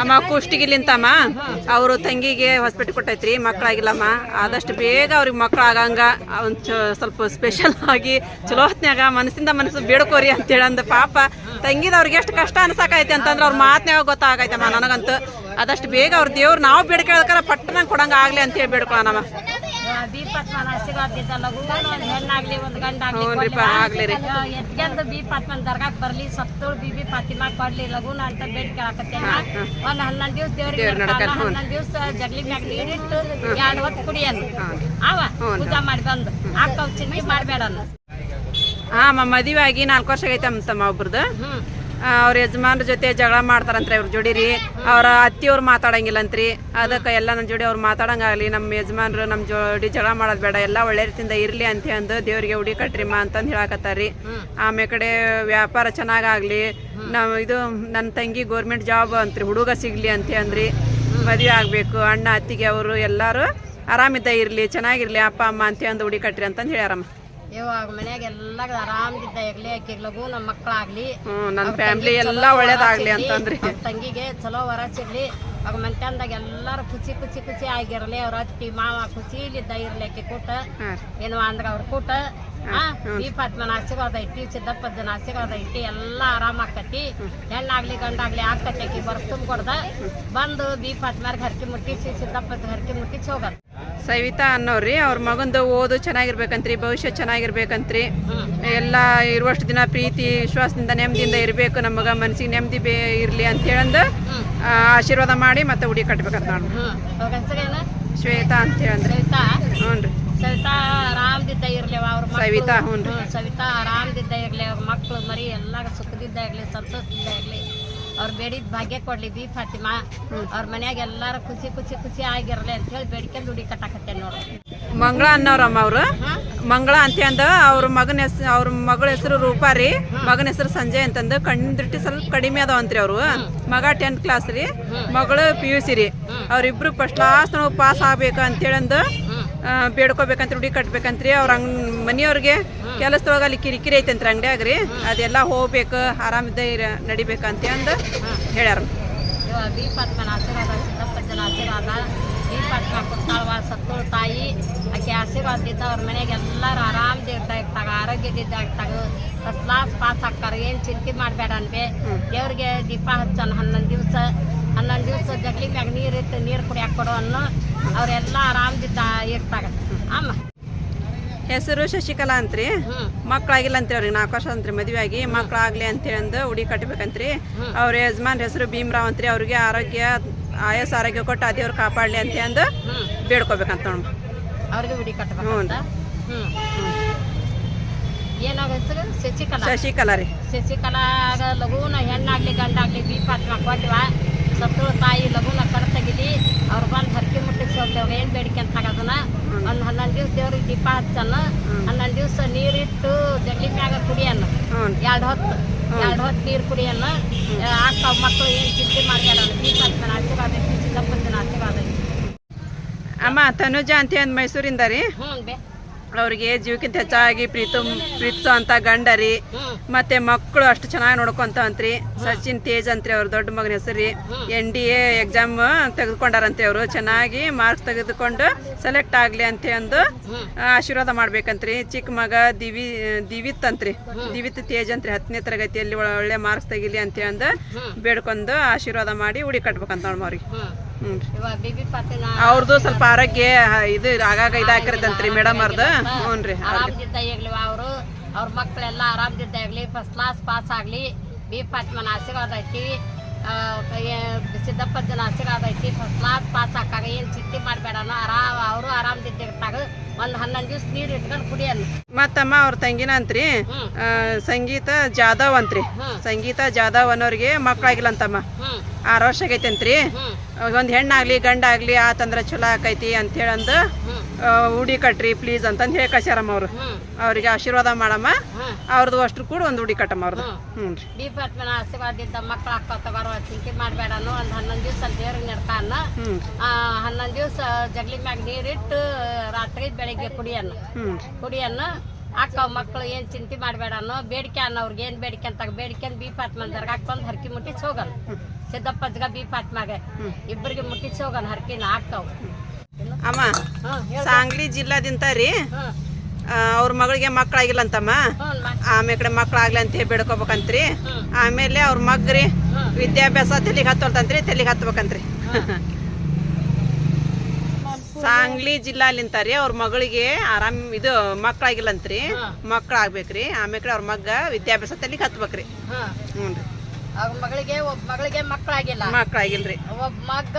ಅಮ್ಮ ಕುಷ್ಟಿಗಿಲಿಂತಮ್ಮ ಅವರು ತಂಗಿಗೆ ಹಾಸ್ಪಿಟಲ್ ಕೊಟ್ಟೈತ್ರಿ, ಮಕ್ಕಳಾಗಿಲ್ಲಮ್ಮ. ಆದಷ್ಟು ಬೇಗ ಅವ್ರಿಗೆ ಮಕ್ಕಳು ಆಗಂಗ ಒಂದು ಸ್ವಲ್ಪ ಸ್ಪೆಷಲ್ ಆಗಿ ಚಲೋ ಹೊತ್ನ್ಯಾಗ ಮನಸ್ಸಿಂದ ಮನಸ್ಸು ಬೇಡ್ಕೋರಿ ಅಂತೇಳಿ ಅಂದ ಪಾಪ. ತಂಗಿದವ್ರಿಗೆ ಎಷ್ಟು ಕಷ್ಟ ಅನ್ಸಾಕೈತಿ ಅಂತಂದ್ರೆ ಅವ್ರ ಮಾತನ್ಯಾಗ ಗೊತ್ತಾಗೈತಮ್ಮ ನನಗಂತೂ. ಆದಷ್ಟು ಬೇಗ ಅವ್ರ ದೇವ್ರು ನಾವು ಬೇಡ್ಕೊಳ್ಕರ ಪಟ್ಟಣ ಕೊಡಂಗ ಅಂತ ಅಂತೇಳಿ ಬೇಡ್ಕೊಳ್ಳೋಣಮ್ಮ ಲಘು ಒಂದ್ ಹೆಣ್ಣಾಗ್ಲಿ ಒಂದ್ ಗಂಡಾಗ್ಲಿ ಬೀಪತ್ಮನ ದರ್ಗಾಕ್ ಬರ್ಲಿ ಬೀಬಿ ಫಾತಿಮಾ ಕೊಡ್ಲಿ ಲಘುನ ಅಂತ ಒಂದ್ ಹನ್ನೊಂದ್ ದಿವ್ಸ ದೇವ್ರಿಗೆ. ಹನ್ನೊಂದ್ ದಿವ್ಸ ಜಗ್ಲಿ ಮ್ಯಾಗ ನೀರಿಟ್ಟು ಎರಡ್ ಹೊತ್ತು ಅವ ಊಟ ಮಾಡಿ ಬಂದು. ಹಾಕವ್ ಹಾಂ ಮದುವೆ ಆಗಿ ನಾಲ್ಕು ವರ್ಷ ಆಗೈತೆ ತಮ್ಮ ಒಬ್ರದ್ದು ಅವ್ರ ಯಜಮಾನ್ರ ಜೊತೆ ಜಗಳ ಮಾಡ್ತಾರಂತ್ರಿ ಅವ್ರ ಜೋಡಿ ರೀ ಅವ್ರ ಅತ್ತಿಯವ್ರು ಮಾತಾಡಂಗಿಲ್ಲಂತ್ರಿ. ಅದಕ್ಕೆ ಎಲ್ಲ ನನ್ನ ಜೋಡಿ ಅವ್ರು ಮಾತಾಡಂಗಾಗಲಿ ನಮ್ಮ ಯಜಮಾನ್ರು ನಮ್ಮ ಜೋಡಿ ಜಗಳ ಮಾಡೋದು ಬೇಡ ಎಲ್ಲ ಒಳ್ಳೆ ರೀತಿಯಿಂದ ಇರಲಿ ಅಂತ ಅಂದು ದೇವ್ರಿಗೆ ಉಡಿ ಕಟ್ರಿಮ್ಮ ಅಂತಂದು ಹೇಳಾಕತ್ತಾರಿ ಆಮೇಲೆ ಕಡೆ ವ್ಯಾಪಾರ ಚೆನ್ನಾಗಾಗಲಿ ನಾವು ಇದು ನನ್ನ ತಂಗಿ ಗೌರ್ಮೆಂಟ್ ಜಾಬ್ ಅಂತ್ರಿ ಹುಡುಗ ಸಿಗಲಿ ಅಂತ ಅಂದ್ರಿ. ಮದುವೆ ಆಗಬೇಕು ಅಣ್ಣ ಅತ್ತಿಗೆ ಅವರು ಎಲ್ಲರೂ ಆರಾಮಿದ್ದ ಇರಲಿ ಚೆನ್ನಾಗಿರಲಿ ಅಪ್ಪ ಅಮ್ಮ ಅಂತ ಅಂದು ಉಡಿ ಕಟ್ರಿ ಅಂತಂದು ಹೇಳ್ಯಾರಮ್ಮ. ಇವಾಗ ಮನ್ಯಾಗ ಎಲ್ಲ ಆರಾಮದಿದ್ದ ಇರ್ಲಿ ಆಕಿಗ್ ಲಘು ನಮ್ಮ ಮಕ್ಕಳಾಗ್ಲಿ ಹ್ಞೂ ನನ್ನ ಫ್ಯಾಮಿಲಿ ಎಲ್ಲ ಒಳ್ಳೇದಾಗಲಿ ಅಂತಂದ್ರಿ. ತಂಗಿಗೆ ಚಲೋ ವರ ಸಿಗ್ಲಿ. ಅವಾಗ ಮಂತ್ಯಂದಾಗ ಎಲ್ಲಾರು ಖುಷಿ ಖುಷಿ ಖುಷಿ ಆಗಿರ್ಲಿ ಅವ್ರ ಅತ್ತಿ ಮಾವ ಖುಷಿಲಿದ್ದ ಇರ್ಲಿ ಅಕ್ಕಿ ಕೂಟ. ಏನು ಅಂದ್ರ ಅವ್ರ ಕೂಟ. ದೀಪಾತ್ಮನ ಆಶೀರ್ವಾದ ಐತಿ ಸಿದ್ದಪ್ಪನ ಆಶೀರ್ವಾದ ಐತಿ ಎಲ್ಲ ಆರಾಮ ಆಕತಿ. ಹೆಣ್ಣಾಗ್ಲಿ ಗಂಡಾಗ್ಲಿ ಆಕತಿ ಆಕಿ ಬರ್ಸ್ ತುಂಬಿಕೊಡ್ದ ಬಂದು ದೀಪಾತ್ಮಾರ್ ಹರಕೆ ಮುಟ್ಟಿಸಿ ಸಿದ್ದಪ್ಪದ ಹರಕಿ ಮುಟ್ಟಿಸಿ ಹೋಗಲ್ಲ ಸವಿತಾ ಅನ್ನೋರಿ ಅವ್ರ ಮಗಂದು ಓದು ಚೆನ್ನಾಗಿರ್ಬೇಕಂತ್ರಿ ಭವಿಷ್ಯ ಚೆನ್ನಾಗಿರ್ಬೇಕಂತ್ರಿ. ಎಲ್ಲ ಇರುವಷ್ಟು ದಿನ ಪ್ರೀತಿ ವಿಶ್ವಾಸದಿಂದ ನೆಮ್ಮದಿಯಿಂದ ಇರಬೇಕು ನಮಗ ಮನ್ಸಿಗೆ ನೆಮ್ಮದಿ ಬೇ ಇರಲಿ ಅಂತೇಳಂದು ಆಶೀರ್ವಾದ ಮಾಡಿ ಮತ್ತೆ ಉಡಿ ಕಟ್ಬೇಕಂತ ನಾನು. ಶ್ವೇತಾ ಅಂತ ಹೇಳಂದ್ರಿ. ಸವಿತಾ ಹ್ಞೂ ರೀ ಸವಿತಾ ಆರಾಮದಿದ್ದ ಇರ್ಲಿ ಅವ್ರ. ಸವಿತಾ, ಹ್ಞೂ ಸವಿತಾ ಆರಾಮದಿದ್ದ ಇರ್ಲಿ ಅವ್ರ ಮಕ್ಕಳು ಮರಿ ಎಲ್ಲ ಸುಖದಿದ್ದ ಇರ್ಲಿ ಸಂತೋಷದಿಂದ ಇರ್ಲಿ. ಅವ್ರು ಬೇಡಿದ ಭಾಗ್ಯ ಕೊಡ್ಲಿ ಬಿ ಫಾತಿಮಾ. ಅವ್ರ ಮನ್ಯಾಗ ಎಲ್ಲಾರು ಖುಷಿ ಖುಷಿ ಖುಷಿ ಆಗಿರ್ಲಿ ಅಂತ ಹೇಳಿ ಬೇಡ್ಕೊಂಡು ದುಡಿ ಕಟ್ಟಾಕತ್ತೆ ನೋಡ್ರಿ ಮಂಗಳ ಅನ್ನೋರಮ್ಮ ಅವರು? ಮಂಗಳ ಅಂತ ಅಂದ ಅವ್ರ ಮಗನ ಹೆಸರು ಅವ್ರ ಮಗಳ ಹೆಸರು ರೂಪಾ ರೀ. ಮಗನ ಹೆಸರು ಸಂಜಯ್ ಅಂತಂದು. ಕಣ್ಣಿನ ದೃಷ್ಟಿ ಸ್ವಲ್ಪ ಕಡಿಮೆ ಅದಾವಂತ್ರಿ ಅವರು. ಮಗ ಟೆಂತ್ ಕ್ಲಾಸ್ ರೀ. ಮಗಳು ಪಿ ಯು ಸಿ ರೀ. ಅವ್ರಿಬ್ರು ಫಸ್ಟ್ ಕ್ಲಾಸ್ ನಾವು ಪಾಸ್ ಆಗ್ಬೇಕು ಅಂತೇಳಂದು ಬೇಡ್ಕೋಬೇಕಂತ ರೂಢಿ ಕಟ್ಬೇಕಂತ್ರಿ ಅವ್ರ ಅಂಗ್ ಮನೆಯವ್ರಿಗೆ ಕೆಲಸದೊಳಗೆ ಅಲ್ಲಿ ಕಿರಿಕಿರಿ ಐತಂತ್ರಿ ಅಂಗಡಿಯಾಗ ರೀ ಅದೆಲ್ಲ ಹೋಗ್ಬೇಕು ಆರಾಮಿದ್ದ ಇರ ನಡಿಬೇಕಂತ ಅಂದು ಹೇಳ್ಯಾರ. ಫಾತ್ಮನ ಆಶೀರ್ವಾದ ಸಿದ್ದಪ್ಪಜ್ಜನ ಆಶೀರ್ವಾದ. ಬಿ ಫಾತ್ಮ ಕೊಡ್ತಾಳವ ಸತ್ತೋಳು ತಾಯಿ. ಆಕೆ ಆಶೀರ್ವಾದದಿಂದ ಅವ್ರ ಮನೆಗೆ ಎಲ್ಲರೂ ಇರ್ತಾ ಇರ್ತಾಗ ಆರೋಗ್ಯದಿದ್ದ ಇರ್ತಾಗ ಫಸ್ಟ್ ಕ್ಲಾಸ್ ಪಾಸ್ ಆಗ್ತಾರೆ ಏನು ಚಿಂತೆ ಮಾಡಬೇಡ ಅನ್ಬೇ. ದೇವ್ರಿಗೆ ದೀಪ ಹಚ್ಚನ ಹನ್ನೊಂದು ದಿವಸ. ಹನ್ನೊಂದು ದಿವಸ ಜಗಲಿ ಮ್ಯಾಗ ನೀರು ಇತ್ತು ನೀರು ಕುಡಿಯಾಕ ಕೊಡೋ ಅನ್ನೋ ಅವರೆಲ್ಲ ಆರಾಮದಿದ್ದ ಇರ್ತಾಗ ಅಮ್ಮ. ಹೆಸರು ಶಶಿಕಲಾ ಅಂತ್ರಿ. ಮಕ್ಕಳಾಗಿಲ್ಲ ಅಂತ್ರಿ ಅವ್ರಿಗೆ ನಾಲ್ಕು ವರ್ಷ ಅಂತ್ರಿ ಮದುವೆ ಆಗಿ ಮಕ್ಕಳಾಗ್ಲಿ ಅಂತ ಅಂದು ಉಡಿ ಕಟ್ಟಬೇಕಂತ್ರಿ ಅವ್ರ ಯಜಮಾನ್ ಹೆಸರು ಭೀಮರಾವ್ ಅಂತ್ರಿ. ಅವ್ರಿಗೆ ಆರೋಗ್ಯ ಆಯಸ್ ಆರೋಗ್ಯ ಕೊಟ್ಟು ಆ ದೇವ್ರು ಕಾಪಾಡಲಿ ಅಂತ ಅಂದು ಬೇಡ್ಕೋಬೇಕಂತ ನೋಡಿ. ಅವ್ರಿಗೆ ಉಡಿ ಕಟ್ಟಬೇಕು ಶಶಿಕಲಾ? ಶಶಿಕಲಾ ರೀ. ಶಶಿಕಲಾ ಲಘುನ ಹೆಣ್ಣಾಗ್ಲಿ ಗಂಡಾಗ್ಲಿ ಬಿ ಪಾತ್ರ ಸತ್ತುಳ ತಾಯಿ ಲಘುನ ಕಡ ತೆಗಿಲಿ ಅವ್ರು ಬಂದು ಹರಕೆ ಮುಟ್ಟಿಗೆ ಹೋಗ್ತೇವೆ ಏನು ಬೇಡಿಕೆ ಅಂತ ಅದನ್ನ ಒಂದು ಹನ್ನೊಂದು ದಿವ್ಸ ದೇವ್ರಿಗೆ ದೀಪ ಹಚ್ಚನ ಹನ್ನೊಂದು ದಿವ್ಸ ನೀರಿಟ್ಟು ಜಗ್ಲಿ ಮ್ಯಾಗ ಕುಡಿಯನ್ನ ಎರಡು ಹೊತ್ತು ಎರಡು ಹೊತ್ತು ನೀರು ಕುಡಿಯನ್ನ ಆಗ್ತಾವ ಮಕ್ಕಳು ಏನು ಚಿಂತೆ ಮಾಡ್ಯಾರ ದೀಪ ಹಚ್ಚನ ಆಶೀರ್ವಾದ ಐತಿ ಸಿದ್ದಪ್ಪನ ಆಶೀರ್ವಾದ ಐತಿ. ಅಮ್ಮ ತನುಜಾ ಅಂತ ಮೈಸೂರಿಂದ ರೀ? ಹ್ಞೂ ಬೇ. ಅವ್ರಿಗೆ ಜೀವಕ್ಕಿಂತ ಹೆಚ್ಚಾಗಿ ಪ್ರೀತು ಪ್ರೀತಿಸೋ ಅಂತ ಗಂಡರಿ, ಮತ್ತೆ ಮಕ್ಕಳು ಅಷ್ಟು ಚೆನ್ನಾಗಿ ನೋಡ್ಕೊಂತ ಅಂತ್ರಿ ಸಚಿನ್ ತೇಜ್ ಅಂತ್ರಿ ಅವ್ರ ದೊಡ್ಡ ಮಗನ ಹೆಸರಿ. ಎನ್ ಡಿ ಎ ಎಕ್ಸಾಮ್ ತೆಗೆದುಕೊಂಡಾರಂತೆ ಅವರು. ಚೆನ್ನಾಗಿ ಮಾರ್ಕ್ಸ್ ತೆಗೆದುಕೊಂಡು ಸೆಲೆಕ್ಟ್ ಆಗಲಿ ಅಂತ ಅಂದು ಆಶೀರ್ವಾದ ಮಾಡ್ಬೇಕಂತ್ರಿ. ಚಿಕ್ಕ ಮಗ ದಿವಿ, ದಿವಿತ್ ಅಂತ್ರಿ. ದಿವಿತ್ ತೇಜ್ ಅಂತ್ರಿ. ಹತ್ತನೇ ತರಗತಿಯಲ್ಲಿ ಒಳ್ಳೆ- ಮಾರ್ಕ್ಸ್ ತೆಗಿಲಿ ಅಂತ ಅಂದು ಬೇಡ್ಕೊಂಡು ಆಶೀರ್ವಾದ ಮಾಡಿ ಉಡಿ ಕಟ್ಬೇಕಂತ ನೋಡ್ಮ ಅವ್ರದ್ದು ಸ್ವಲ್ಪ ಆರೋಗ್ಯ ಇದು ಆಗಾಗ ಇದಾಕಿರತ್ತಂತ್ರಿ ಮೇಡಮ್ ಅವ್ರದ್ದು ಹ್ಞೂ ರೀ ಅವರು ಅವ್ರ ಮಕ್ಕಳೆಲ್ಲ ಆರಾಮದಿದ್ದ ಇರ್ಲಿ ಫಸ್ಟ್ ಕ್ಲಾಸ್ ಪಾಸ್ ಆಗಲಿ ಬಿ ಫಾತ್ಮನ ಆಶೀರ್ವಾದ ಐತಿ. ಸಿದ್ದಪ್ಪನ ಆಶೀರ್ವಾದ ಐತಿ ಫಸ್ಟ್ ಕ್ಲಾಸ್ ಪಾಸ್ ಆಕಾಗ ಏನು ಚಿಂತೆ ಮಾಡಬೇಡ ಆರಾಮ ಅವರು ಆರಾಮದಿದ್ದಾಗ ಒಂದು ಹನ್ನೊಂದು ದಿವ್ಸ ನೀರು ಇಟ್ಕೊಂಡು ಕುಡಿಯಲ್ಲ ಮತ್ತಮ್ಮ ಅವ್ರ ತಂಗಿನ ಅಂತ್ರಿ ಸಂಗೀತ ಜಾಧವ್ ಅಂತ್ರಿ. ಸಂಗೀತ ಜಾಧವ್ ಅನ್ನೋರಿಗೆ ಮಕ್ಕಳಾಗಿಲ್ಲ ಅಂತಮ್ಮ ಆರು ವರ್ಷ ಆಗೈತಂತ್ರಿ. ಅಂತ್ರಿ ಒಂದು ಹೆಣ್ಣಾಗ್ಲಿ ಗಂಡಾಗ್ಲಿ ಆತಂದ್ರ ಚಲೋ ಆಕೈತಿ ಅಂತ ಹೇಳಂದ ಹ್ಞೂ ಆ, ಉಡಿ ಕಟ್ರಿ ಪ್ಲೀಸ್ ಅಂತಂದು ಹೇಳಿ ಕಳ್ಸ್ಯಾರಮ್ಮ ಅವ್ರು. ಅವ್ರಿಗೆ ಆಶೀರ್ವಾದ ಮಾಡಮ್ಮ. ಅವ್ರದ್ದು ಅಷ್ಟ್ರು ಕೂಡ ಒಂದು ಉಡಿ ಕಟ್ಟಮ್ಮ ಅವ್ರದ್ದು ಹ್ಞೂ ರೀ. ಬಿ ಫಾತ್ಮನ ಆಶೀರ್ವಾದದಿಂದ ಮಕ್ಕಳು ಹಾಕೋತ ಬರೋ ಚಿಂತೆ ಮಾಡಬೇಡ ಒಂದು ಹನ್ನೊಂದು ದಿವ್ಸ ದೇವ್ರಿಗೆ ನಡ್ಕ ಆ, ಹನ್ನೊಂದು ದಿವಸ ಜಗ್ಲಿ ಮ್ಯಾಗ ನೀರಿಟ್ಟು ರಾತ್ರಿ ಬೆಳಿಗ್ಗೆ ಕುಡಿಯನ್ನ ಕುಡಿಯನ್ನು ಅಕ್ಕ ಮಕ್ಕಳು ಏನು ಚಿಂತೆ ಮಾಡಬೇಡ ಅನ್ನೋ ಬೇಡಿಕೆ ಅನ್ನೋ ಅವ್ರಿಗೆ ಏನು ಬೇಡಿಕೆ ಅಂತ ಬೇಡಿಕೆ ಬಿ ಪಾತ್ಮನ್ ದರ್ಗಾಕ್ ಬಂದು ಹರಕಿ ಮುಟ್ಟಿಸಿ ಹೋಗಲ್ಲ ಸಿದ್ದಪ್ಪಜ್ಗ ಬಿ ಪಾಟ್ಮಾಗೆ. ಇಬ್ಬರಿಗೆ ಮುಟ್ಟಿಸಿ ಹೋಗೋಣ ಹರ್ಕಿನ ಹಾಕ್ತಾವ ಅಮ್ಮ ಸಾಂಗ್ಲಿ ಜಿಲ್ಲಾದಿಂದ ರೀ. ಅವ್ರ ಮಗಳಿಗೆ ಮಕ್ಕಳಾಗಿಲ್ಲ ಅಂತಮ್ಮ ಆಮೇಲೆ ಕಡೆ ಮಕ್ಕಳಾಗ್ಲಿ ಅಂತ ಹೇಳಿ ಬೇಡ್ಕೋಬೇಕಂತ್ರಿ. ಆಮೇಲೆ ಅವ್ರ ಮಗ್ರಿ ರೀ ವಿದ್ಯಾಭ್ಯಾಸ ತೆಲಿಗೆ ಹತ್ತೋಲ್ತಂತ್ರಿ ತಲೆಗೆ ಹತ್ಬೇಕಂತ್ರಿ. ಸಾಂಗ್ಲಿ ಜಿಲ್ಲಾಲಿಂತ ರೀ ಅವ್ರ ಮಗಳಿಗೆ ಆರಾಮ್ ಇದು ಮಕ್ಕಳಾಗಿಲ್ಲಂತ್ರಿ. ಮಕ್ಕಳಾಗ್ಬೇಕ್ರಿ ಆಮೇಲೆ ಅವ್ರ ಮಗ್ಗ ವಿದ್ಯಾಭ್ಯಾಸ ತಲೆಗೆ ಹತ್ಬೇಕ್ರಿ. ಹ್ಞೂ ರೀ ಅವ್ರ ಮಗಳಿಗೆ ಒಬ್ಬ ಮಗಳಿಗೆ ಮಕ್ಕಳಾಗಿಲ್ಲ. ಮಕ್ಕಳಾಗಿಲ್ರಿ. ಒಬ್ಬ ಮಗ್ಗ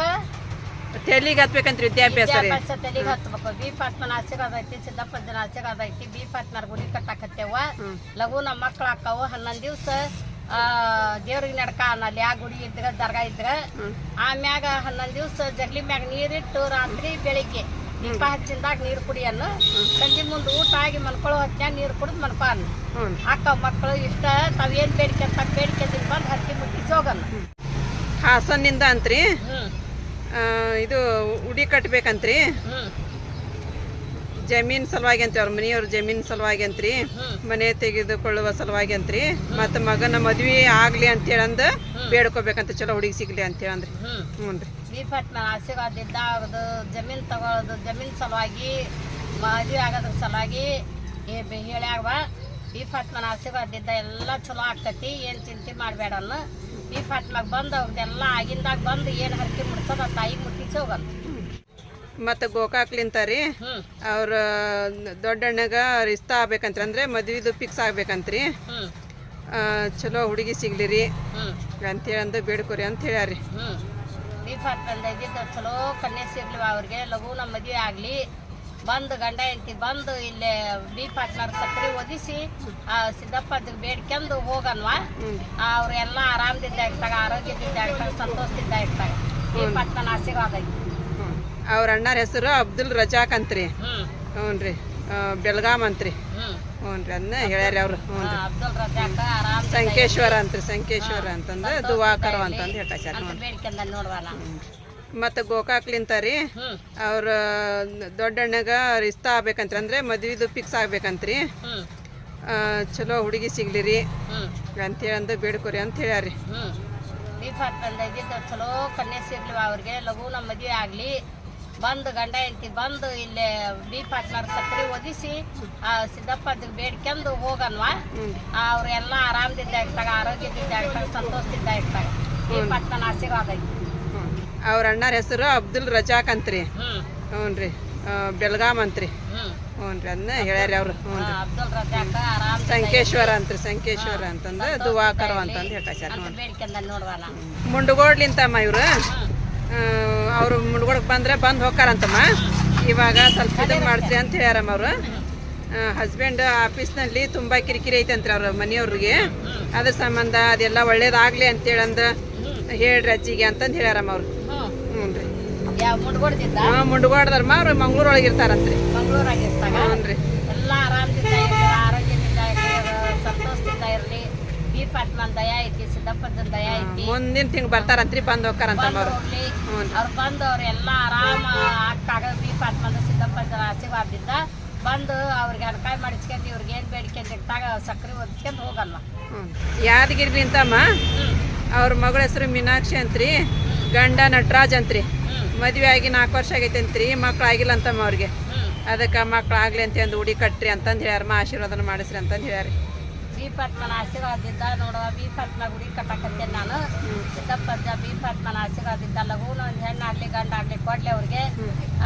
ತೆಲಿಗೆ ಹತ್ಬೇಕಂತ್ರಿ ವಿದ್ಯಾಭ್ಯಾಸ ರೀ. ವಿದ್ಯಾಭ್ಯಾಸ ತಲೆಗೆ ಹತ್ಬೇಕು. ಬಿ ಪಾತ್ಮನ ಆಶೀರ್ವಾದ ಐತಿ ಸಿದ್ದಪ್ಪನ ಆಶೀರ್ವಾದ ಐತಿ ಬಿ ಪಾಟ್ನರ್ ಗುಡಿ ಕಟ್ಟಾಕತ್ತೇವ. ಲಘು ನಮ್ಮ ಮಕ್ಳು ಹಾಕಾವು ಹನ್ನೊಂದು ದಿವ್ಸ ದೇವ್ರಿಗೆ ನಡ್ಕ ಅನ್ನಲ್ಲಿ ಆ ಗುಡಿ ಇದ್ರ ದರ್ಗಾ ಇದ್ರ. ಆಮ್ಯಾಗ ಹನ್ನೊಂದು ದಿವ್ಸ ಜಗ್ಲಿ ಮ್ಯಾಗ ನೀರಿಟ್ಟು ರಾತ್ರಿ ಬೆಳಿಗ್ಗೆ ದೀಪ ಹಚ್ಚಿಂದಾಗ ನೀರು ಕುಡಿಯಲ್ಲ ಸಂಜೆ ಮುಂದೆ ಊಟ ಆಗಿ ಮಲ್ಕೊಳ್ಳೋ ಹೊತ್ತಿನ ನೀರು ಕುಡಿದು ಮಲ್ಪಾನ ಅಕ್ಕ ಮಕ್ಕಳು ಇಷ್ಟ ತಾವೇನ್ ಬೇಡಿಕೆ ಅಂತ ಬೇಡಿಕೆ ಬಂದು ಹತ್ತಿ ಮುಟ್ಟಿಸಿ ಹೋಗಲ್ಲ ಹಾಸನ್ನಿಂದ ಅಂತ್ರಿ? ಇದು ಉಡಿ ಕಟ್ಬೇಕಂತ್ರಿ? ಜಮೀನ್ ಸಲುವಾಗಿ ಅಂತ ಅವ್ರ ಮನೆಯವ್ರ ಜಮೀನ್ ಸಲುವಾಗಿ ಅಂತ್ರಿ ಮನೆ ತೆಗೆದುಕೊಳ್ಳುವ ಸಲುವಾಗಿ ಅಂತ್ರಿ ಮತ್ತ ಮಗನ ಮದ್ವಿ ಆಗ್ಲಿ ಅಂತ ಹೇಳಂದ ಬೇಡ್ಕೋಬೇಕಂತ ಚಲೋ ಹುಡುಗಿ ಸಿಗ್ಲಿ ಅಂತ ಹೇಳಂದ್ರಿ ಹ್ಞೂನ್ರಿ ಹ್ಞೂ ರೀ ದೀಪಟ್ನ ಆಶೀರ್ವಾದ ಇದ್ದ ಅವ್ರದ್ದು ಜಮೀನು ತಗೊಳ್ಳೋದು ಜಮೀನ್ ಸಲುವಾಗಿ ಮದ್ವಿ ಆಗೋದ್ರ ಸಲುವಾಗಿ ಹೇಳ್ಯಾಗವ ಈ ಹೇಳ್ಯಾವ ದೀಪಟ್ಮನ ಆಶೀರ್ವಾದ ಇದ್ದ ಎಲ್ಲ ಚಲೋ ಆಗ್ತೈತಿ ಏನು ಚಿಂತೆ ಮಾಡಬೇಡನ್ನು. ದೀಪಟ್ನಾಗ ಬಂದು ಅವ್ರದ್ದೆಲ್ಲ ಆಗಿಂದಾಗ ಬಂದು ಏನು ಹರಕೆ ಮುಡ್ಸೋದು ತಾಯಿ ಮುಟ್ಟಿಸಿ ಹೋಗಲ್ಲ. ಮತ್ತು ಗೋಕಾಕ್ಲಿಂತ ರೀ. ಅವ್ರ ದೊಡ್ಡಣ್ಣಗ ರಿಸ್ತಾ ಆಗ್ಬೇಕಂತ್ರಿ. ಅಂದ್ರೆ ಮದ್ವಿದು ಫಿಕ್ಸ್ ಆಗ್ಬೇಕಂತ್ರಿ. ಚಲೋ ಹುಡುಗಿ ಸಿಗ್ಲಿ ರೀ. ಹ್ಞೂ ಅಂತೇಳಿ ಅಂದು ಬೇಡ್ಕೊರಿ ಅಂತ ಹೇಳ್ಯಾರಿ. ಚಲೋ ಕನ್ಯೆ ಸಿಗ್ಲಿ ಅವ್ರಿಗೆ. ಲಘುನ ಮದುವೆ ಆಗಲಿ. ಬಂದು ಗಂಡ ಹೆಂಡತಿ ಬಂದು ಇಲ್ಲಿ ದೀಪಟ್ನರ್ ಸಕ್ಕರೆ ಒದಿಸಿ ಆ ಸಿದ್ದಪ್ಪದ ಬೇಡ್ಕೊಂಡು ಹೋಗನ್ವಾ. ಅವ್ರೆಲ್ಲ ಆರಾಮದಿಂದ ಇರ್ತಾಗ ಆರೋಗ್ಯದಿಂದ ಇರ್ತಾಗ ಸಂತೋಷದಿಂದ ಇರ್ತಾಗ ಪಾಟ್ನರ್ ಆಶೀರ್ವಾದ ಐತಿ. ಅವ್ರ ಅಣ್ಣರ ಹೆಸರು ಅಬ್ದುಲ್ ರಜಾಕ್ ಅಂತ್ರಿ. ಹ್ಞೂ ರೀ ಬೆಳಗಾಮ್ ಅಂತ್ರಿ. ಹ್ಞೂನ್ರಿ ಹ್ಞೂ ರೀ ಅದನ್ನ ಹೇಳ್ಯಾರಿ ಅವ್ರು. ಹ್ಞೂ ರೀ ಸಂಕೇಶ್ವರ ಅಂತ್ರಿ ಸಂಕೇಶ್ವರ ಅಂತಂದು ದುವಾಕರ ಅಂತಂದು ಹೇಳ್ತಾರೆ ಮತ್ತು ಗೋಕಾಕ್ಲಿಂತ ರೀ ಅವ್ರ ದೊಡ್ಡಣ್ಣಗ ರಿಸ್ತಾ ಆಗ್ಬೇಕಂತ್ರಿ. ಅಂದ್ರೆ ಮದ್ವಿದು ಫಿಕ್ಸ್ ಆಗ್ಬೇಕಂತ್ರಿ. ಚಲೋ ಹುಡುಗಿ ಸಿಗ್ಲಿ ರೀ ಅಂತೇಳಿ ಅಂದು ಬೇಡ್ಕೊರಿ ಅಂತ ಹೇಳ್ಯಾರಿ. ಚಲೋ ಕನ್ಯೆ ಸಿಗ್ಲಿ ಅವ್ರಿಗೆ. ಲಘುನ ಮದುವೆ ಆಗಲಿ. ಬಂದು ಗಂಡ ಹೆಂಡತಿ ಬಂದು ಇಲ್ಲಿ ಪಾಟ್ನರ್ ಸಕ್ಕರೆ ಒದಿಸಿ ಆ ಸಿದ್ದಪ್ಪದ ಬೇಡ್ಕೊಂಡು ಹೋಗನ್ವಾ. ಅವ್ರೆಲ್ಲ ಆರಾಮದಿಂದ ಇರ್ತಾಗ ಆರೋಗ್ಯದಿಂದ ಇರ್ತಾಗ ಸಂತೋಷದಿಂದ ಇರ್ತಾಗ. ಪಾಟ್ನರ್ ಆಶೀರ್ವಾದ ಐತಿ. ಅವ್ರ ಅಣ್ಣರ ಹೆಸರು ಅಬ್ದುಲ್ ರಜಾಕ್ ಅಂತ್ರಿ. ಹ್ಞೂ ರೀ ಬೆಳಗಾಮ್ ಅಂತ್ರಿ. ಹ್ಞೂ ರೀ ಅದನ್ನ ಹೇಳ್ಯಾರಿ ಅವ್ರು. ಹ್ಞೂ ರೀ ಅಬ್ದುಲ್ ರಜಾಕ ಆರಾಮ್ ಸಂಕೇಶ್ವರ ಅಂತ್ರಿ ಸಂಕೇಶ್ವರ ಅಂತಂದು ದುವಾಕರ ಅಂತಂದು ಹೇಳ್ತಾರೆ ಮುಂಡುಗೋಡ್ಲಿಂತಮ್ಮ ಇವ್ರು. ಅವರು ಮುಂಡ್ಗೋಡಕ್ಕೆ ಬಂದ್ರೆ ಬಂದು ಹೋಗ್ತಾರಂತಮ್ಮ ಇವಾಗ ಸ್ವಲ್ಪ ಇದು ಮಾಡ್ತೀರಿ ಅಂತ ಹೇಳ್ಯಾರಮ್ಮ ಅವರು. ಹಸ್ಬೆಂಡ್ ಆಫೀಸ್ನಲ್ಲಿ ತುಂಬ ಕಿರಿಕಿರಿ ಐತಂತ್ರಿ ಅವ್ರ ಮನೆಯವ್ರಿಗೆ. ಅದ್ರ ಸಂಬಂಧ ಅದೆಲ್ಲ ಒಳ್ಳೇದಾಗಲಿ ಅಂತೇಳಿ ಅಂದ ಹೇಳ್ರಿ ಅಜ್ಜಿಗೆ ಅಂತಂದು ಹೇಳ್ಯಾರಮ್ಮ ಅವರು. ಹ್ಞೂ ರೀ. ಮುಂಡಗೋಡ್ದರ್ಮ ಅವ್ರು ಮಂಗ್ಳೂರೊಳಗೆ ಇರ್ತಾರಂತ್ರಿ. ಮಂಗಳೂರಾಗ ಹ್ಞೂ ರೀ. ಎಲ್ಲ ಆರಾಮದಿಂದ ಇರ್ಲಿ ಆರೋಗ್ಯದಿಂದ ಇರ್ಲಿ ಸಂತೋಷದಿಂದ ಇರ್ಲಿ ದೀಪಾತ್ಮನ ದಯ ಐತಿ ಸಿದ್ದಪ್ಪನ ದಯ ಐತಿ ಮುಂದಿನ ತಿಂಗ್ ಬರ್ತಾರಂತ್ರಿ ಬಂದು ಹೋಗ್ತಾರಂತ ಬಂದು ಅವ್ರು ಹೋಗ್ಲಿ. ಬಂದು ಎಲ್ಲ ಆರಾಮ ಆಗ್ತಾಗ ದೀಪಾತ್ಮನ ಸಿದ್ದಪ್ಪನ ಆಶೀರ್ವಾದದಿಂದ. ಬಂದು ಅವ್ರಿಗೆ ಅಣಕಾಯಿ ಮಾಡಿಸ್ಕೊಂಡು ಇವ್ರಿಗೆ ಏನು ಬೇಡ್ಕೊಂಡಿರ್ತಾಗ ಸಕ್ಕರೆ ಒದ್ಕೊಂಡು ಹೋಗಲ್ಲ ಯಾದಗಿರಿ ಅಂತಮ್ಮ ಅವ್ರ ಮಗಳ ಹೆಸರು ಮೀನಾಕ್ಷಿ ಅಂತ್ರಿ ಗಂಡ ನಟರಾಜ್ ಅಂತ್ರಿ. ಮದ್ವೆ ಆಗಿ ನಾಲ್ಕು ವರ್ಷ ಆಗೈತೆ ಅಂತ್ರಿ ಮಕ್ಳು ಆಗಿಲ್ಲ ಅಂತಮ್ಮ ಅವ್ರಿಗೆ. ಅದಕ್ಕೆ ಮಕ್ಳು ಆಗ್ಲಿ ಅಂತ ಅಂದು ಉಡಿ ಕಟ್ರಿ ಅಂತಂದು ಹೇಳ್ಯಾರಮ್ಮ ಆಶೀರ್ವಾದನ ಮಾಡಿಸ್ರಿ ಅಂತಂದು ಹೇಳ್ಯಾರಿ. ಬೀಪತ್ಮನ ಆಶೀರ್ವಾದದಿಂದ ನೋಡುವ ಬಿ ಬೀಪತ್ಮ ಗುಡಿ ಕಟ್ಟಕತ್ತೆ ನಾನು. ಸಿದ್ದಪ್ಪಜ್ಜ ಬೀಪತ್ಮನ ಆಶೀರ್ವಾದದಿಂದ ಲಘುನ ಒಂದು ಹೆಣ್ಣಾಗ್ಲಿ ಗಂಡ ಆಗ್ಲಿ ಕೊಡ್ಲಿ ಅವ್ರಿಗೆ.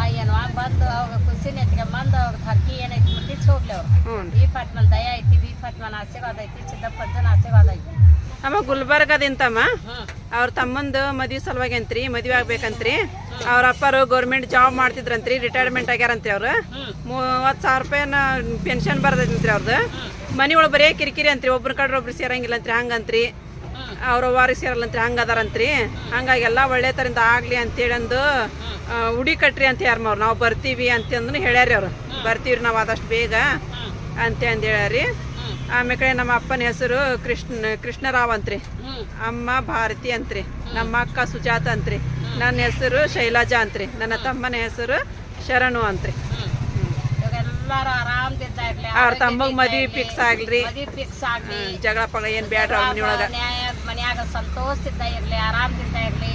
ಆ ಏನು ಬಂದು ಅವಾಗ ಖುಷಿನ ಎತ್ಕೊಂಬಂದು ಬಂದು ಅವ್ರಿಗೆ ಹಕ್ಕಿ ಏನೈತಿ ಮುಟ್ಟಿಸಿ ಹೋಗ್ಲಿ ಅವ್ರು. ಬಿ ಬೀಪತ್ಮನ ದಯ ಐತಿ ಬಿ ಬೀಪತ್ಮನ ಆಶೀರ್ವಾದ ಐತಿ ಸಿದ್ದಪ್ಪಜ್ಜನ ಆಶೀರ್ವಾದ ಐತಿ. ಅಮ್ಮ ಗುಲ್ಬರ್ಗದಿಂತಮ್ಮ ಅದಿಂತಮ್ಮ ಅವ್ರ ತಮ್ಮಂದು ಮದ್ವೆ ಸಲುವಾಗಿ ಅಂತ್ರಿ ಮದ್ವೆ ಆಗ್ಬೇಕಂತ್ರಿ. ಅವ್ರ ಅಪ್ಪರು ಗೌರ್ಮೆಂಟ್ ಜಾಬ್ ಮಾಡ್ತಿದ್ರಂತ್ರಿ ರಿಟೈರ್ಮೆಂಟ್ ಆಗ್ಯಾರಂತ್ರಿ ಅವ್ರು. ಮೂವತ್ತು ಸಾವಿರ ರೂಪಾಯಿನ ಪೆನ್ಷನ್ ಬರ್ತೈತ್ರಿ ಅವ್ರದ್ದು ಮನೆ ಒಳಗೆ ಬರೇ ಕಿರಿಕಿರಿ ಅಂತ್ರಿ ಒಬ್ರ ಕಡೆ ಒಬ್ರು ಸೇರಂಗಿಲ್ಲಂತ್ರಿ ಹಂಗಂತ್ರಿ. ಅವ್ರ ವಾರಿಗೆ ಸೇರಲ್ಲಂತ್ರಿ ಹಂಗೆ ಅದಾರಂತ್ರಿ ಹಂಗಾಗಿ ಎಲ್ಲ ಒಳ್ಳೆ ಥರಿಂದ ಆಗಲಿ ಅಂತೇಳಿ ಅಂದು ಉಡಿ ಕಟ್ರಿ ಅಂತ ಯಾರು ನಾವು ಬರ್ತೀವಿ ಅಂತಂದು ಹೇಳ್ಯಾರಿ ಅವರು. ಬರ್ತೀವಿ ನಾವು ಆದಷ್ಟು ಬೇಗ ಅಂತ ಅಂದು ಹೇಳ್ಯಾರಿ ಹ್ಮ್ ಆಮೇಲೆ ಕಡೆ ನಮ್ಮ ಅಪ್ಪನ ಹೆಸರು ಕೃಷ್ಣ ಕೃಷ್ಣರಾವ್ ಅಂತ್ರಿ. ಅಮ್ಮ ಭಾರತಿ ಅಂತ್ರಿ. ನಮ್ಮ ಅಕ್ಕ ಸುಜಾತ ಅಂತ್ರಿ. ನನ್ನ ಹೆಸರು ಶೈಲಾಜಾ ಅಂತ್ರಿ. ನನ್ನ ತಮ್ಮನ ಹೆಸರು ಶರಣು ಅಂತ್ರಿ. ಅವ್ರ ತಮ್ಮಗ್ ಮದ್ವಿ ಫಿಕ್ಸ್ ಆಗ್ಲಿ. ಫಿಕ್ಸ್ ಆಗ್ಲಿ. ಜಗಳ ಪಗಳ ಏನ್ ಅವ್ರ ಮನಿಯೊಳಗ. ಮನ್ಯಾಗ ಸಂತೋಷದಿಂದ ಇರ್ಲಿ ಆರಾಮದಿಂದ ಇರ್ಲಿ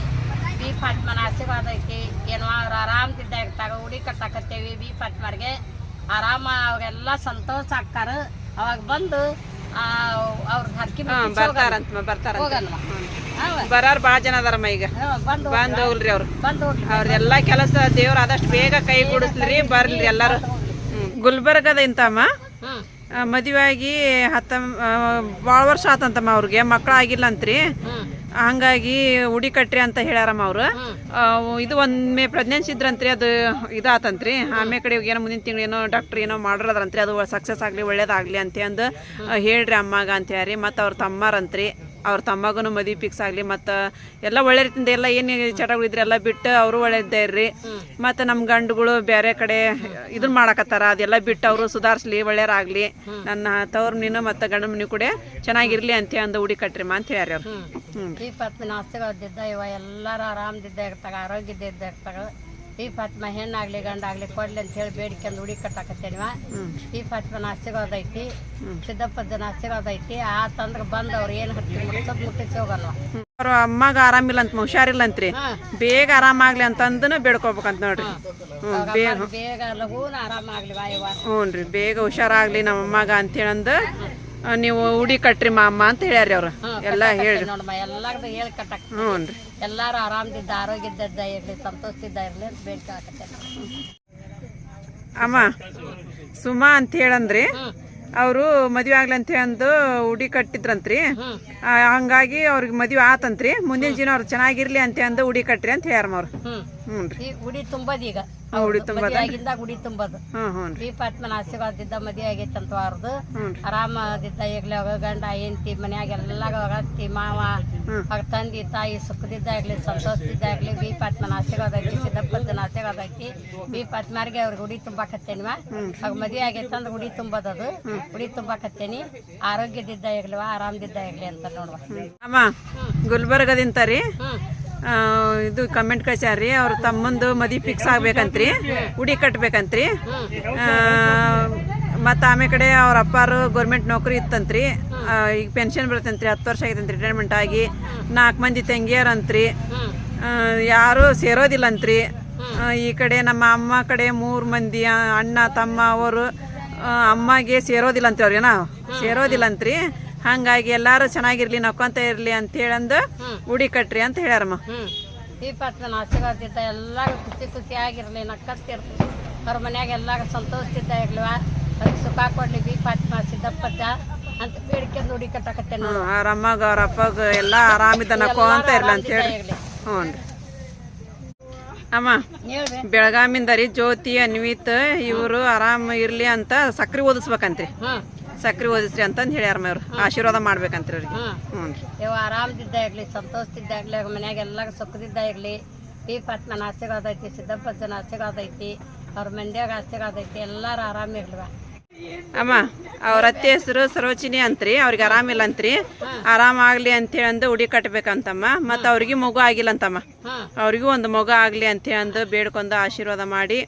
ಬಿ ಫಾಟ್ಮನ ಆಶೀರ್ವಾದ ಐತಿ. ಏನೋ ಅವ್ರ ಆರಾಮದಿಂದ ಇರ್ತಾಗ ಉಡಿ ಕಟ್ಟಾಕತ್ತೇವಿ ಬಿ ಪಾಟ್ಮರ್ಗೆ ಆರಾಮ ಅವಾಗೆಲ್ಲ ಸಂತೋಷ ಆಗ್ತಾರ. ಅವಾಗ ಬಂದು ಆ, ಅವ್ರ ಹರ್ಕಿ ಹ್ಮ್. ಬರ್ತಾರಂತ ಬರ್ತಾರ ಬರಾರ್ ಬಾಳ ಜನ ಅದಾರಮ್ಮ ಈಗ. ಬಂದು ಹೋಗ್ಲ್ರಿ ಅವ್ರು. ಅವ್ರದೆಲ್ಲಾ ಕೆಲಸ ದೇವ್ರ ಆದಷ್ಟು ಬೇಗ ಕೈ ಗೂಡಿಸ್ಲಿ ಬರ್ಲಿ ಎಲ್ಲಾರು. ಗುಲ್ಬರ್ಗದ ಇಂತಮ್ಮ? ಮದುವೆ ಆಗಿ ಹತ್ತ ಭಾಳ ವರ್ಷ ಆತಂತಮ್ಮ ಅವ್ರಿಗೆ. ಮಕ್ಳು ಆಗಿಲ್ಲ ಅಂತ್ರಿ ಹಂಗಾಗಿ ಉಡಿ ಕಟ್ರಿ ಅಂತ ಹೇಳ್ಯಾರಮ್ಮ ಅವ್ರು. ಇದು ಒಮ್ಮೆ ಪ್ರೆಗ್ನೆನ್ಸಿ ಇದ್ರಂತ್ರಿ ಅದು ಇದಾತಂತ್ರಿ. ಆಮೇಲೆ ಕಡೆ ಏನೋ ಮುಂದಿನ ತಿಂಗಳು ಏನೋ ಡಾಕ್ಟರ್ ಏನೋ ಮಾಡಿರೋದ್ರಂತ್ರಿ. ಅದು ಸಕ್ಸಸ್ ಆಗಲಿ ಒಳ್ಳೇದಾಗಲಿ ಅಂತ ಅಂದು ಹೇಳ್ರಿ ಅಮ್ಮಾಗ ಅಂತ ಹೇಳಿ ಮತ್ತು ಅವ್ರ ತಮ್ಮಾರಂತ್ರಿ. ಅವ್ರ ತಮ್ಮಗೂ ಮದುವೆ ಫಿಕ್ಸ್ ಆಗಲಿ. ಮತ್ತು ಎಲ್ಲ ಒಳ್ಳೆ ರೀತಿಯಿಂದ ಎಲ್ಲ ಏನು ಚಟಗಳಿದ್ರೆ ಎಲ್ಲ ಬಿಟ್ಟು ಅವರು ಒಳ್ಳೇದೇ ಇರ್ರಿ. ಮತ್ತು ನಮ್ಮ ಗಂಡುಗಳು ಬೇರೆ ಕಡೆ ಇದನ್ನ ಮಾಡಕತ್ತಾರ. ಅದೆಲ್ಲ ಬಿಟ್ಟು ಅವರು ಸುಧಾರಿಸ್ಲಿ ಒಳ್ಳೆಯರಾಗಲಿ. ನನ್ನ ತವ್ರ ನೀನು ಮತ್ತು ಗಂಡನ ಮನೆ ಕೂಡ ಚೆನ್ನಾಗಿರಲಿ ಅಂತ ಅಂದು ಉಡಿ ಕಟ್ರಿಮ್ಮ ಅಂತ ಹೇಳ್ಯಾರ ಅವ್ರು. ಈ ಪತ್ಮಿನ ಆಸ್ತಿಗಳಿದ್ದ ಇವ ಎಲ್ಲರೂ ಆರಾಮದಿದ್ದ ಇರ್ತಾಗ ಆರೋಗ್ಯದಿದ್ದ ಇರ್ತಾಗ ಈ ಫಾತ್ಮ ಹೆಣ್ಣಾಗ್ಲಿ ಗಂಡಾಗ್ಲಿ ಕೊಡ್ಲಿ ಅಂತ ಹೇಳಿ ಬೇಡಿಕೆಂದು ಉಡಿ ಕಟ್ಟಾಕತ್ತೇನಿವ ಈ ಫಾತ್ಮನ ಆಸ್ತಿಗಳದೈತಿ ಸಿದ್ದಪ್ಪನ ಆಸ್ತಿಗಳದೈತಿ ಆ ತಂದ್ರ ಬಂದು ಅವ್ರು ಏನು ಹತ್ತಿ ಮುಟ್ಟದ್ ಮುಟ್ಟಿಸಿ ಹೋಗಲ್ವ ಅವ್ರ. ಅಮ್ಮಗ ಆರಾಮಿಲ್ಲ ಅಂತ ಹುಷಾರಿಲ್ಲ ಅಂತ್ರಿ ಬೇಗ ಆರಾಮಾಗ್ಲಿ ಅಂತಂದನು ಬೇಡ್ಕೋಬೇಕಂತ ನೋಡ್ರಿ. ಬೇಗ. ಬೇಗ ಆರಾಮಾಗ್ಲಿ ಹ್ಞೂ ರೀ ಬೇಗ ಹುಷಾರಾಗ್ಲಿ ನಮ್ಮ ಅಮ್ಮಗ ಅಂತೇಳಂದು ನೀವು ಉಡಿ ಕಟ್ರಿ ಮಾಮ ಅಂತ ಹೇಳ್ಯಾರಿ ಅವ್ರು. ಎಲ್ಲ ಹೇಳ್ರಿ. ನೋಡಮ್ಮ ಎಲ್ಲಾರ್ದು ಹೇಳಿ ಹ್ಞೂನ್ರಿ ಹ್ಞೂ ರೀ ಎಲ್ಲಾರು ಆರಾಮದಿದ್ದ ಆರೋಗ್ಯದಿದ್ದ ಇರ್ಲಿ ಸಂತೋಷದಿದ್ದ ಇರ್ಲಿ ಅಂತ ಅಮ್ಮ ಸುಮಾ ಅಂತ ಹೇಳಂದ್ರಿ. ಅವರು ಮದ್ವೆ ಆಗ್ಲಿ ಅಂತ ಹೇಳಂದು ಉಡಿ ಕಟ್ಟಿದ್ರಂತ್ರಿ. ಹಂಗಾಗಿ ಅವ್ರಿಗೆ ಮದುವೆ ಆತಂತ್ರಿ. ಮುಂದಿನ ಜೀವನ ಅವ್ರು ಚೆನ್ನಾಗಿರ್ಲಿ ಅಂತ ಅಂದು ಉಡಿ ಕಟ್ರಿ ಅಂತ ಹೇಳ್ಯಾರಮ್ಮ ಅವ್ರು. ಈ ಉಡಿ ತುಂಬದ್ ಈಗ. ಉಡಿ ತುಂಬದ ಆಗಿಂದಾಗ ಉಡಿ ತುಂಬದು. ಈ ಪಾಟ್ಮನ ಆಶೀರ್ವಾದದಿಂದ ಮದುವೆ ಆಗೈತೆ ಅಂತ ಅವ್ರದ್ದು ಆರಾಮದಿದ್ದ ಈಗಲೇ ಗಂಡ ಹೆಂಡತಿ ಮನ್ಯಾಗ ಎಲ್ಲಾಗ ಅತ್ತಿ ಮಾವ ಆಗ ತಂದಿ ತಾಯಿ ಸುಖದಿದ್ದ ಆಗ್ಲಿ ಸಂತೋಷದಿದ್ದ ಆಗ್ಲಿ ಬಿ ಪಾಟ್ಮನ ಆಶೀರ್ವಾದ ಐತಿ ಸಿದ್ದಪ್ಪನ ಆಶೀರ್ವಾದ ಐತಿ ಬಿ ಪಾಟ್ಮಾರ್ಗೆ ಅವ್ರಿಗೆ ಉಡಿ ತುಂಬಾಕತ್ತೇನಿವ? ಅವಾಗ ಮದುವೆ ಆಗೈತೆ ಅಂದ್ರೆ ಉಡಿ ತುಂಬದದು ಉಡಿ ತುಂಬಾಕತ್ತೇನಿ ಆರೋಗ್ಯದಿದ್ದ ಇರ್ಲಿವ ಆರಾಮದಿದ್ದ ಆಗ್ಲಿ ಅಂತ ನೋಡುವ. ಅಮ್ಮ ಗುಲ್ಬರ್ಗದಿಂದ ರೀ? ಇದು ಕಮೆಂಟ್ ಕಳ್ಸ್ಯಾರ್ರಿ ಅವ್ರ ತಮ್ಮಂದು ಮದಿ ಫಿಕ್ಸ್ ಆಗ್ಬೇಕಂತ್ರಿ, ಉಡಿ ಕಟ್ಬೇಕಂತ್ರಿ. ಮತ್ತು ಆಮೇಲೆ ಕಡೆ ಅವ್ರ ಅಪ್ಪಾರು ಗೌರ್ಮೆಂಟ್ ನೌಕರಿ ಇತ್ತಂತ್ರಿ. ಈಗ ಪೆನ್ಷನ್ ಬರ್ತಂತ್ರಿ ಹತ್ತು ವರ್ಷ ಆಗಿದೆ ರಿಟೈರ್ಮೆಂಟ್ ಆಗಿ. ನಾಲ್ಕು ಮಂದಿ ತಂಗಿಯರಂತ್ರಿ. ಯಾರು ಸೇರೋದಿಲ್ಲಂತ್ರಿ. ಈ ಕಡೆ ನಮ್ಮ ಅಮ್ಮ ಕಡೆ ಮೂರು ಮಂದಿ, ಅಣ್ಣ, ತಮ್ಮ, ಅವರು ಅಮ್ಮಗೆ ಸೇರೋದಿಲ್ಲ ಅಮ್ಮಗೆ ಸೇರೋದಿಲ್ಲಂತ್ರಿ ಸೇರೋದಿಲ್ಲ ಸೇರೋದಿಲ್ಲಂತ್ರಿ. ಹಂಗಾಗಿ ಎಲ್ಲಾರು ಚೆನ್ನಾಗಿರ್ಲಿ ನಕ್ಕೊಂತ ಇರ್ಲಿ ಅಂತ ಹೇಳಂದು ಉಡಿ ಕಟ್ರಿ ಅಂತ ಹೇಳ್ಯಾರಮ್ಮ. ಹ್ಮ್. ಈ ಪಾತ್ಮನ ಆಶೀರ್ವಾದದಿಂದ ಎಲ್ಲಾರು ಖುಷಿ ಖುಷಿಯಾಗಿರ್ಲಿ ನಕ್ಕತ್ತಿರ್ಲಿ ಅವ್ರ ಮನ್ಯಾಗ ಎಲ್ಲಾರು ಸಂತೋಷದಿಂದ ಇರ್ಲಿವ ಅದಕ್ಕೆ ಸುಖ ಕೊಡ್ಲಿ ಬಿ ಪಾತ್ಮ ಸಿದ್ದಪ್ಪಜ್ಜ ಅಂತ ಬೇಡಿಕೆ ಉಡಿ ಕಟ್ಟಕತ್ತೆ ಅವ್ರ ಅಮ್ಮಗ ಅವ್ರ ಅಪ್ಪಗ ಎಲ್ಲ ಆರಾಮಿದ್ದ ನಕ್ಕೊಂತ ಇರ್ಲಿ ಅಂತ ಹೇಳಿ. ಇರ್ಲಿ ಹ್ಞೂ ರೀ. ಅಮ್ಮ ಬೆಳಗಾಮಿಂದ ರೀ ಜ್ಯೋತಿ ಅನ್ವಿತ್ ಇವರು ಆರಾಮ ಇರ್ಲಿ ಅಂತ ಸಕ್ರಿ ಓದಿಸ್ಬೇಕಂತ್ರಿ. ಸಕ್ರಿ ಓದಿಸ್ರಿ ಅಂತಂದು ಹೇಳ್ಯಾರ ಮೇವ್ರ. ಆಶೀರ್ವಾದ ಮಾಡ್ಬೇಕಂತ್ರಿ ಅವ್ರಿಗೆ. ಹ್ಮ್ ಹ್ಞೂ ರೀ. ಇವ ಆರಾಮದಿದ್ದ ಇರ್ಲಿ ಸಂತೋಷದಿದ್ದ ಇರ್ಲಿ ಅವ್ರ ಮನ್ಯಾಗ ಎಲ್ಲ ಸುಖದಿದ್ದ ಇರ್ಲಿ ಈ ಪಾತ್ಮನ ಆಶೀರ್ವಾದ ಐತಿ ಸಿದ್ದಪ್ಪಜ್ಜನ ಆಶೀರ್ವಾದ ಐತಿ ಅವ್ರ ಮಂದಿಯಾಗ ಆಶೀರ್ವಾದ ಐತಿ ಎಲ್ಲಾರು ಆರಾಮ ಇರ್ಲಿವ ಅಮ್ಮ ಅವ್ರ ಅತ್ತೆ ಹೆಸರು ಸರೋಜಿನಿ ಅಂತ್ರಿ ಅವ್ರಿಗೆ ಆರಾಮಿಲ್ಲ ಅಂತ್ರಿ. ಆರಾಮಾಗ್ಲಿ ಅಂತೇಳಿ ಅಂದು ಉಡಿ ಕಟ್ಬೇಕಂತಮ್ಮ. ಮತ್ತ ಅವ್ರಿಗೆ ಮಗು ಆಗಿಲ್ಲ ಅಂತಮ್ಮ. ಅವ್ರಿಗೂ ಒಂದು ಮಗು ಆಗ್ಲಿ ಅಂತ ಅಂದು ಬೇಡ್ಕೊಂಡು ಆಶೀರ್ವಾದ ಮಾಡಿ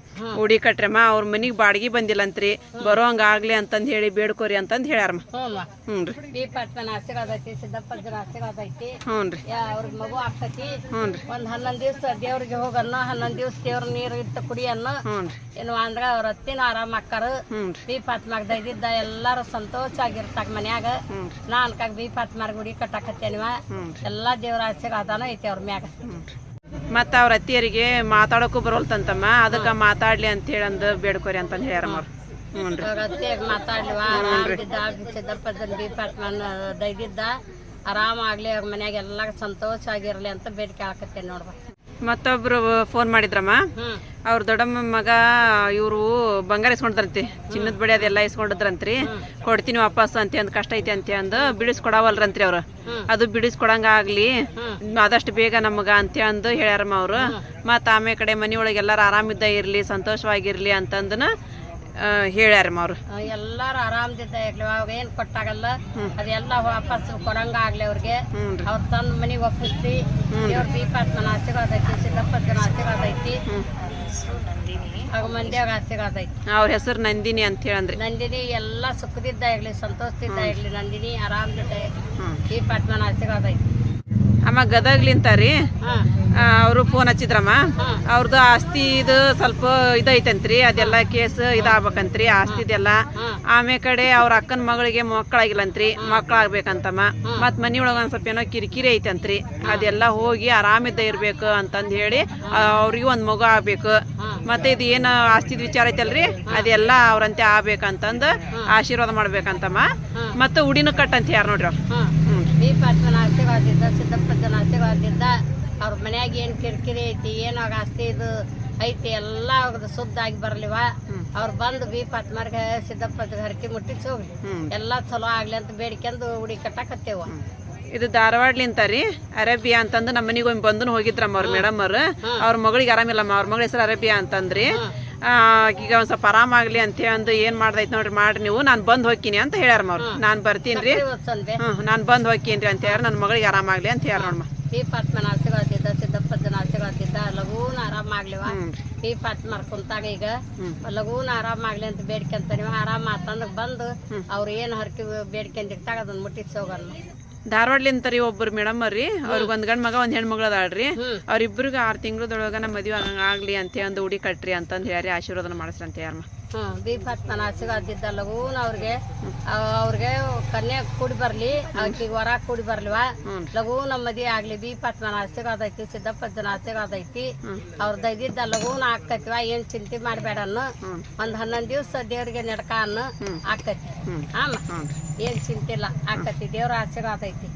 ಉಡಿ ಕಟ್ರಮ್ಮ. ಅವ್ರ ಮನಿಗೆ ಬಾಡಿಗೆ ಬಂದಿಲ್ಲಂತ್ರಿ ಬರೋಂಗ ಆಗ್ಲಿ ಅಂತಂದ್ ಹೇಳಿ ಬೇಡ್ಕೋರಿ ಅಂತಂದ್ ಹೇಳ್ಯಾರಮ್ಮ. ಹ್ಞೂ ರೀ. ಆಶೀರ್ವಾದ ಐತಿ ಸಿದ್ದಪ್ಪಜ್ಜನ ಆಶೀರ್ವಾದ ಐತಿ. ಹ್ಞೂ ರೀ. ಅವ್ರಿಗೆ ಮಗು ಆಗ್ತೈತಿ. ಹ್ಞೂ ರೀ. ಒಂದ್ ಹನ್ನೊಂದ್ ದಿವ್ಸ ದೇವ್ರಿಗೆ ಹೋಗಲ್ಲ ಹನ್ನೊಂದ್ ದಿವ್ಸ ದೇವ್ರ ನೀರು ಇಟ್ಟು ಕುಡಿಯನ್ನ ಹ್ಞೂ ರೀ. ಏನು ಅಂದ್ರ ಅವ್ರ ಅತ್ತಿನ ಆರಾಮ ಹಾಕಾರ ಹ್ಞೂ ರೀ. ಪಾತ್ಮಾಗ ದೈದಿದ್ದ ಎಲ್ಲಾರು ಸಂತೋಷ ಆಗಿರ್ತಾಗ ಮನ್ಯಾಗ. ಹ್ಞೂ ರೀ. ನಾ ಅನ್ಕಾಗ ಬಿ ಪಾತ್ಮಾರ್ ಗುಡಿ ಕಟ್ಟಾಕತ್ತೇನಿವ? ಎಲ್ಲಾ ದೇವ್ರ ಆಶೀರ್ವಾದನ ಐತಿ ಅವ್ರ ಮ್ಯಾಗ. ಮತ್ತ ಅವ್ರ ಅತ್ತಿಯರಿಗೆ ಮಾತಾಡೋಕು ಬರೋಲ್ತಂತಮ್ಮ ಅದಕ್ಕ ಮಾತಾಡ್ಲಿ ಅಂತ ಹೇಳಂದು ಬೇಡ್ಕೋರಿ ಅಂತ ಹೇಳ್ಯಾರಮ್ಮ ಅವ್ರು ಅವ್ರ ಅತ್ತಿಯಾಗ ಮಾತಾಡ್ಲಿವ ಆರಾಮದಿದ್ದ ಸಿದ್ದಪ್ಪದನ್ ಬಿ ಪಾತ್ಮನ್ ದೈದಿದ್ದ. ಆರಾಮ ಆಗ್ಲಿ ಅವ್ರ ಮನ್ಯಾಗ ಎಲ್ಲಾ ಸಂತೋಷ ಆಗಿರ್ಲಿ ಅಂತ ಬೇಡಿಕೆ ಹಾಕತ್ತೇನೆ ನೋಡ್ಬ ಮತ್ತೊಬ್ರು ಫೋನ್ ಮಾಡಿದ್ರಮ್ಮ? ಅವ್ರ ದೊಡ್ಡಮ್ಮ ಮಗ ಇವರು ಬಂಗಾರ ಇಸ್ಕೊಂಡ್ರಂತಿ ಚಿನ್ನದ ಬಡಿ ಅದೆಲ್ಲ ಇಸ್ಕೊಂಡಿದ್ರಂತ್ರಿ. ಕೊಡ್ತೀನಿ ವಾಪಸ್ ಅಂತ ಅಂದ್ ಕಷ್ಟ ಐತಿ ಅಂತ ಅಂದು ಬಿಡಿಸ್ಕೊಡವಲ್ರಂತ್ರಿ ಅವ್ರು. ಅದು ಬಿಡಿಸ್ಕೊಡಂಗ ಆಗ್ಲಿ ಆದಷ್ಟು ಬೇಗ ನಮಗ ಅಂತ ಅಂದು ಹೇಳ್ಯಾರಮ್ಮ ಅವ್ರು. ಮತ್ತ ಆಮೇಲೆ ಕಡೆ ಮನೆಯೊಳಗೆ ಎಲ್ಲಾರು ಆರಾಮಿದ್ದ ಇರ್ಲಿ ಸಂತೋಷವಾಗಿರ್ಲಿ ಅಂತಂದನ ಹೇಳ್ಯಾರಮ್ಮ ಅವ್ರು ಎಲ್ಲಾರು ಆರಾಮದಿದ್ದ ಇರ್ಲಿ ಅವಾಗ ಏನ್ ಕೊಟ್ಟಾಗಲ್ಲ ಅದೆಲ್ಲ ವಾಪಸ್ ಕೊಡಂಗ ಆಗ್ಲಿ ಅವ್ರಿಗೆ. ಅವ್ರ ತಂದ ಮನಿಗ್ ಒಪ್ಪಿಸ್ತಿ. ದೇವ್ರ ದೀಪಾತ್ಮನ ಆಶೀರ್ವಾದ ಐತಿ ಸಿದ್ದಪ್ಪನ ಆಶೀರ್ವಾದ ಐತಿ. ಆಗ ಮಂದಿಯಾಗ ಆಶೀರ್ವಾದ ಐತಿ. ಅವ್ರ ಹೆಸರು ನಂದಿನಿ ಅಂತ ಹೇಳಂದ್ರಿ. ನಂದಿನಿ ಎಲ್ಲ ಸುಖದಿದ್ದ ಇರ್ಲಿ ಸಂತೋಷದಿಂದ ಇರ್ಲಿ ನಂದಿನಿ ಆರಾಮದಿಂದ ಇರ್ಲಿ ಹ್ಮ್. ಈ ಪಟ್ಮನ ಆಶೀರ್ವಾದ ಐತಿ. ಅಮ್ಮ ಗದಗ್ಲಿಂತ ರೀ ಅವರು ಫೋನ್ ಹಚ್ಚಿದ್ರಮ್ಮ. ಅವ್ರದ್ದು ಆಸ್ತಿ ಇದು ಸ್ವಲ್ಪ ಇದೈತಂತ್ರಿ ಅದೆಲ್ಲ ಕೇಸ್ ಇದಾಗ್ಬೇಕಂತ್ರಿ ಆಸ್ತಿ ಇದೆಲ್ಲ ಆಮೇ ಕಡೆ ಅವ್ರ ಅಕ್ಕನ ಮಗಳಿಗೆ ಮಕ್ಕಳಾಗಿಲ್ಲಂತ್ರಿ ಮಕ್ಕಳಾಗ್ಬೇಕಂತಮ್ಮ. ಮತ್ ಮನಿ ಒಳಗ ಒಂದ್ ಸ್ವಲ್ಪ ಏನೋ ಕಿರಿಕಿರಿ ಐತಂತ್ರಿ. ಅದೆಲ್ಲ ಹೋಗಿ ಆರಾಮಿದ್ದ ಇರ್ಬೇಕು ಅಂತಂದ್ ಹೇಳಿ ಅವ್ರಿಗೂ ಒಂದ್ ಮಗು ಆಗ್ಬೇಕು. ಮತ್ತೆ ಇದು ಏನು ಆಸ್ತಿದ ವಿಚಾರ ಐತಲ್ರಿ? ಅದೆಲ್ಲ ಅವ್ರಂತೆ ಆಗ್ಬೇಕಂತಂದು ಆಶೀರ್ವಾದ ಮಾಡ್ಬೇಕಂತಮ್ಮ. ಮತ್ತೆ ಉಡಿನ ಕಟ್ಟಂತ ಯಾರು ನೋಡ್ರಿ ಅವ್ರು? ಈ ಪಟ್ಮನ ಆಶೀರ್ವಾದದಿಂದ ಸಿದ್ದಪ್ಪನ ಆಶೀರ್ವಾದದಿಂದ ಅವ್ರ ಮನ್ಯಾಗ ಏನು ಕಿರಿಕಿರಿ ಐತಿ ಏನು ಆಗ ಆಸ್ತಿ ಇದು ಐತಿ ಎಲ್ಲ ಅವ್ರದ್ದು ಶುದ್ಧ ಆಗಿ ಬರ್ಲಿವ. ಅವ್ರು ಬಂದು ಬಿ ಪತ್ಮರ್ಗೆ ಸಿದ್ದಪ್ಪದ ಹರಕೆ ಮುಟ್ಟಿಸಿ ಹೋಗ್ಲಿ. ಎಲ್ಲ ಚಲೋ ಆಗ್ಲಿ ಅಂತ ಬೇಡಿಕೆಂದು ಉಡಿ ಕಟ್ಟಾಕತ್ತೇವ. ಇದು ಧಾರವಾಡ್ಲಿಂತ ರೀ ಅರೇಬಿಯಾ ಅಂತಂದು ನಮ್ಮ ಮನಿಗೆ ಒಮ್ಮೆ ಬಂದು ಹೋಗಿದ್ರಮ್ಮ ಅವ್ರ ಮೇಡಮ್ ಅವ್ರ. ಅವ್ರ ಮಗಳಿಗೆ ಆರಾಮಿಲ್ಲಮ್ಮ ಅವ್ರ ಮಗಳ ಹೆಸರು ಅರೇಬಿಯಾ ಅಂತಂದ್ರಿ. ಈಗ ಒಂದ್ ಸ್ವಲ್ಪ ಆರಾಮಾಗ್ಲಿ ಅಂತ ಅಂದು ಏನ್ ಮಾಡ್ದೈತ್ ನೋಡ್ರಿ ಮಾಡ್ರಿ ನೀವು. ನಾನ್ ಬಂದ್ ಹೋಗ್ತೀನಿ ಅಂತ ಹೇಳ್ಯಾರಮ್ಮ ಅವ್ರು ನಾನ್ ಬರ್ತೀನಿ ರೀ ಹ್ಮ್ ನಾನ್ ಬಂದ್ ಹೋಗ್ತೀನಿ ಅಂತ ಹೇಳಿ ನನ್ನ ಮಗಳಿಗೆ ಆರಾಮಾಗ್ಲಿ ಅಂತ ಹೇಳ ನೋಡಮ್ಮ ಈ ಪತ್ಮನ ಆಶೀರ್ವಾದಿದ್ದ ಸಿದ್ದಪ್ಪನ ಆಶೀರ್ವಾದಿದ್ದ ಲಘೂನ ಆರಾಮಾಗ್ಲಿವ ಈ ಪತ್ಮರ್ ಕುಂತಾಗ ಈಗ ಲಗೂನ ಆರಾಮಾಗ್ಲಿ ಅಂತ ಬೇಡ್ಕೊಂತ ನೀವು ಆರಾಮ ಆತಂದ್ರೆ ಬಂದು ಅವ್ರು ಏನು ಹರಕೆ ಬೇಡ್ಕೊಂಡಿರ್ತಾಗ ಅದನ್ನ ಮುಟ್ಟಿಸಿ ಹೋಗೋಣ ಧಾರವಾಡ್ಲಿಂತ ರೀ ಒಬ್ರು ಮೇಡಮ್ ಅವ್ರಿ. ಅವ್ರಿಗೆ ಒಂದ್ ಗಂಡ್ ಮಗ ಒಂದ್ ಹೆಣ್ಮಗಳು ಅದಾಳ್ರಿ. ಅವ್ರಿಬ್ರಿಗೆ ಆರ್ ತಿಂಗಳದೊಳಗ ನಮ್ಮ ಮದ್ವೆ ಆಗಂಗ್ ಆಗ್ಲಿ ಅಂತ ಒಂದು ಉಡಿ ಕಟ್ರಿ ಅಂತಂದ್ ಹೇಳಿ ಆಶೀರ್ವಾದನ ಮಾಡಿಸ್ರಿ ಅಂತ ಯಾರಮ್ಮ ದೀಪತ್ ನನ್ನ ಆಶೀರ್ವಾದಿದ್ದ ಲಘೂನ ಅವ್ರಿಗೆ. ಅವ್- ಅವ್ರಿಗೆ ಕನ್ಯಾ ಕೂಡಿ ಬರ್ಲಿ ಆಕಿಗೆ ವರ ಕೂಡಿ ಬರ್ಲಿವ. ಲಘೂನ ಮದಿ ಆಗ್ಲಿ ಬಿ ನನ್ನ ಆಶೀರ್ವಾದ ಸಿದ್ದಪ್ಪ ಸಿದ್ದಪ್ಪನ ಆಶೀರ್ವಾದ ಐತಿ ಹ್ಮ್. ಅವ್ರ ದೈದಿದ್ದ ಲಘೂನ ಆಕೈತಿವ ಏನ್ ಚಿಂತೆ ಮಾಡ್ಬೇಡ ಅನ್ನು. ಒಂದ್ ಹನ್ನೊಂದ್ ದಿವ್ಸ ದೇವ್ರಿಗೆ ನಡ್ಕ ಅನ್ನು ಆಕತಿ ಆಮ. ಏನ್ ಚಿಂತೆ ಇಲ್ಲ ಆಕತಿ ದೇವ್ರ ಆಶೀರ್ವಾದ ಐತಿ.